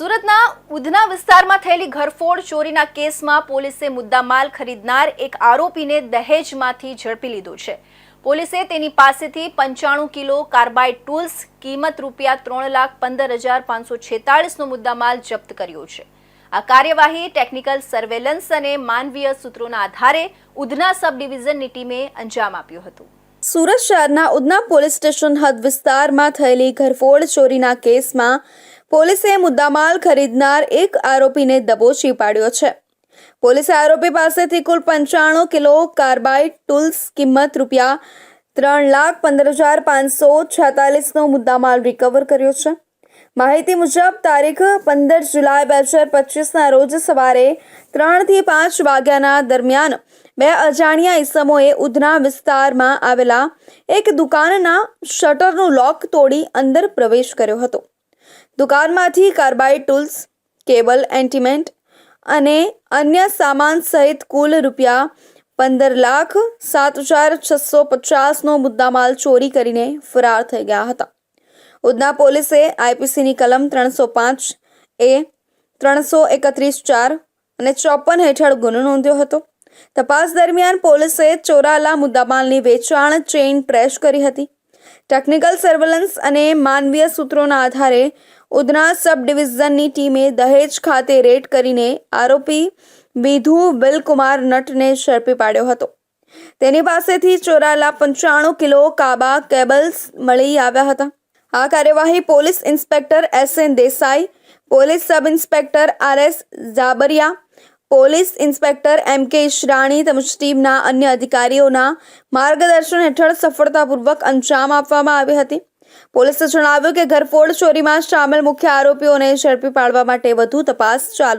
સુરતના ઉધના વિસ્તારમાં થયેલી ઘરફોડ ચોરીના કેસમાં પોલીસે મુદ્દામાલ ખરીદનાર એક આરોપીને દહેજમાંથી ઝડપી લીધો છે. પોલીસે તેની પાસેથી પંચાણું કિલો કાર્બાઇડ ટૂલ્સ, કિંમત રૂપિયા ત્રણ લાખ પંદર હજાર પાંચસો છેતાળીસનો મુદ્દામાલ જપ્ત કર્યો છે. આ કાર્યવાહી ટેકનિકલ સર્વેલન્સ અને માનવીય સૂત્રોના આધારે ઉધના સબ ડિવિઝનની ટીમે અંજામ આપ્યું હતું. સુરત શહેરના ઉધના પોલીસ સ્ટેશન હદ વિસ્તારમાં થયેલી ઘરફોડ ચોરીના કેસમાં પોલીસે મુદ્દામાલ ખરીદનાર એક આરોપીને દબોચી પાડ્યો છે. પોલીસે આરોપી પાસેથી કુલ પંચાણું કિલો કાર્બાઇડ ટૂલ્સ કિંમત રૂપિયા ત્રણ લાખ પંદર હજાર પાંચસો છેતાલીસનો મુદ્દામાલ રિકવર કર્યો છે. માહિતી મુજબ, તારીખ પંદર જુલાઈ બે હજાર પચીસના રોજ સવારે ત્રણથી પાંચ વાગ્યાના દરમિયાન બે અજાણ્યા ઈસમોએ ઉધના વિસ્તારમાં આવેલા એક દુકાનના શટરનું લોક તોડી અંદર પ્રવેશ કર્યો હતો. દુકાનમાંથી કાર્બાઇડ ટૂલ્સ, કેબલ એન્ટીમેન્ટ અને અન્ય સામાન સહિત કુલ રૂપિયા પંદર લાખ સાત હજાર છસો પચાસનો મુદ્દામાલ ચોરી કરીને ફરાર થઈ ગયા હતા. ઉધના પોલીસે આઈપીસીની કલમ ત્રણસો પાંચ, એ ત્રણસો એકત્રીસ ચાર અને ચોપન હેઠળ ગુનો નોંધ્યો હતો. તપાસ દરમિયાન પોલીસે ચોરાલા મુદ્દામાલની વેચાણ ચેઇન ટ્રેશ કરી હતી. ટેકનિકલ સર્વેલન્સ અને માનવીય સૂત્રોના આધારે ઉધના સબ ડિવિઝનની ટીમે દહેજ ખાતે રેડ કરીને આરોપી વિધુ બિલકુમાર નટને ઝડપી પાડ્યો હતો. તેની પાસેથી ચોરાયેલા પંચાણું કિલો કાબા કેબલ્સ મળી આવ્યા હતા. આ કાર્યવાહી police inspector S N Desai, police sub inspector R S Jhabaria police inspector M K Ishrani તેમજ ટીમના અન્ય અધિકારીઓના માર્ગદર્શન હેઠળ સફળતાપૂર્વક અંજામ આપવામાં આવી હતી. પોલીસે જણાવ્યું કે ઘરફોડ ચોરીમાં સામેલ મુખ્ય આરોપીઓને ઝડપી પાડવા માટે વધુ તપાસ ચાલુ